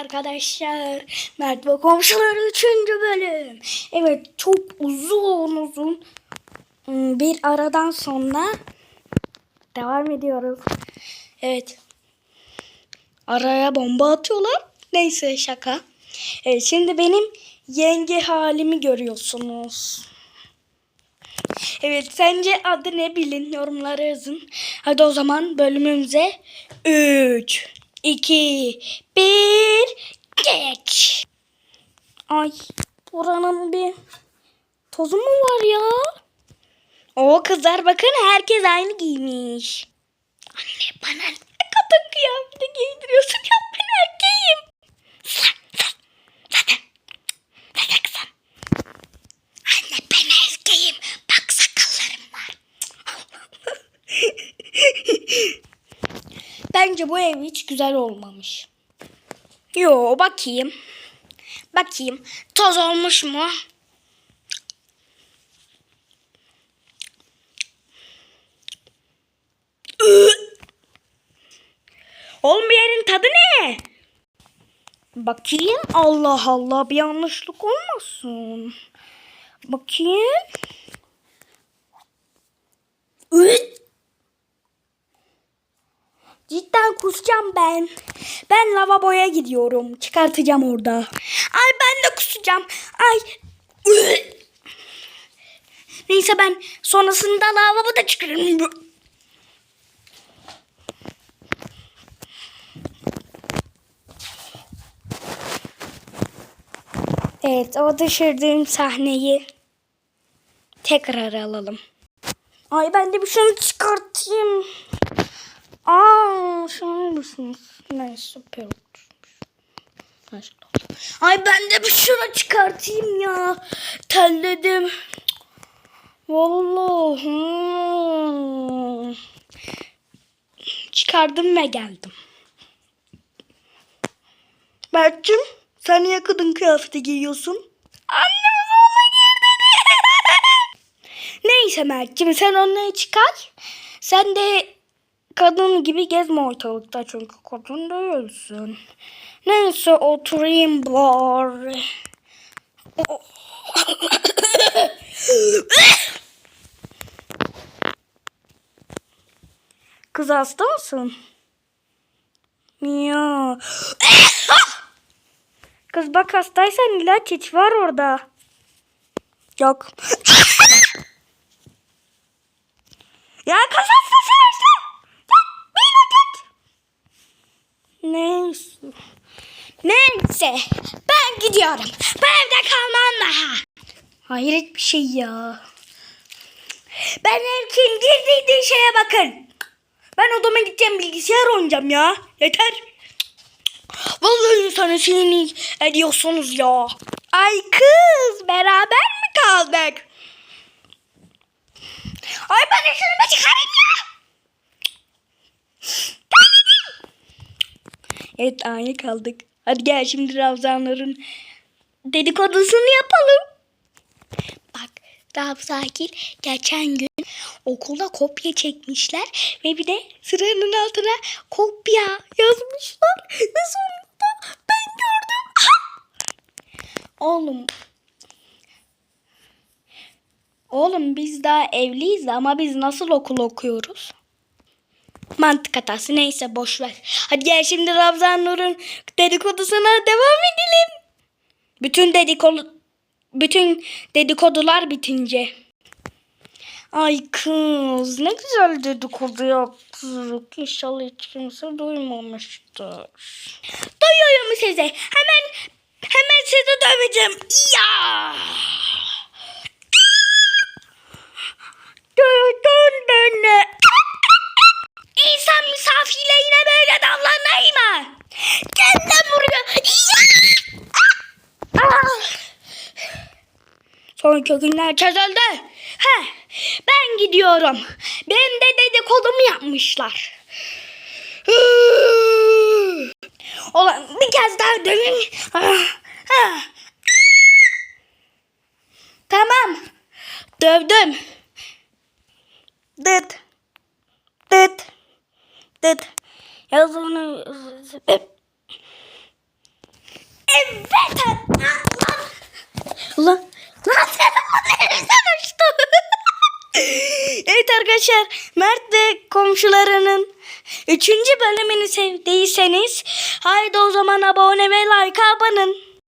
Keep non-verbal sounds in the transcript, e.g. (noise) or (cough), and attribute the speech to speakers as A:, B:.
A: arkadaşlar. Mert ve komşuları 3. bölüm. Evet çok uzun uzun hmm, bir aradan sonra devam ediyoruz. Evet. Araya bomba atıyorlar. Neyse şaka. Evet şimdi benim yenge halimi görüyorsunuz. Evet sence adı ne bilin yorumlara yazın. Hadi o zaman bölümümüze 3, 2, 1 geç. Ay buranın bir tozu mu var ya? O kızlar bakın herkes aynı giymiş. Anne bana ne kadın kıyafeti giydiriyorsun ya ben erkeğim. Anne ben erkeğim. Bak sakallarım var. (laughs) Bence bu ev hiç güzel olmamış. Yo bakayım. Bakayım. Toz olmuş mu? Oğlum bir yerin tadı ne? Bakayım. Allah Allah bir yanlışlık olmasın. Bakayım. Üt! Cidden kusacağım ben. Ben lavaboya gidiyorum. Çıkartacağım orada. Ay ben de kusacağım. Ay. Neyse ben sonrasında lavaboda çıkarım. Evet o düşürdüğüm sahneyi tekrar alalım. Ay ben de bir şunu çıkartayım. Aa şunu mısınız? Neyse süper. Ay ben de bir şunu çıkartayım ya. Terledim. Vallahi. Çıkardım ve geldim. Berk'cim sen niye kadın kıyafeti giyiyorsun? Annem zorla gir dedi. (laughs) Neyse Mert'cim sen onları çıkar. Sen de kadın gibi gezme ortalıkta çünkü kadın değilsin. Neyse oturayım bari. Kız hasta mısın? Ya. Kız bak hastaysan ilaç iç var orada. Yok. ya kız hastasın işte. Git bir ilaç iç. Neyse. Neyse. Ben gidiyorum. Bu evde kalmam daha. Hayret bir şey ya. Ben erkeğin girdiği şeye bakın. Ben odama gideceğim bilgisayar oynayacağım ya. Yeter. Vallahi insanı sinirli ediyorsunuz ya. Ay kız beraber mi kaldık? Ay ben şunu çıkarayım ya. Evet aynı kaldık. Hadi gel şimdi Ravzanların dedikodusunu yapalım. Bak Ravzagil geçen gün okulda kopya çekmişler ve bir de sıranın altına kopya yazmışlar ve sonunda ben gördüm. Oğlum Oğlum biz daha evliyiz ama biz nasıl okul okuyoruz? Mantık hatası neyse boş ver. Hadi gel şimdi Ravzan Nur'un dedikodusuna devam edelim. Bütün dedikodu bütün dedikodular bitince. Ay kız ne güzel dedikodu yaptık. İnşallah hiç kimse duymamıştır. Duyuyorum sizi. Hemen hemen sizi döveceğim. Ya. Duydun beni. İnsan misafirliğine böyle davranır mı? Gel. Ah. Sonraki günler çözüldü. He, ben gidiyorum. Benim de dedikodumu yapmışlar. Ulan bir kez daha dövün. Ah, ah. Tamam. Dövdüm. Yazını... Evet. Ulan. Lan telefonu elimden uçtu. (laughs) evet arkadaşlar. Mert ve komşularının üçüncü bölümünü sevdiyseniz haydi o zaman abone ve like abanın.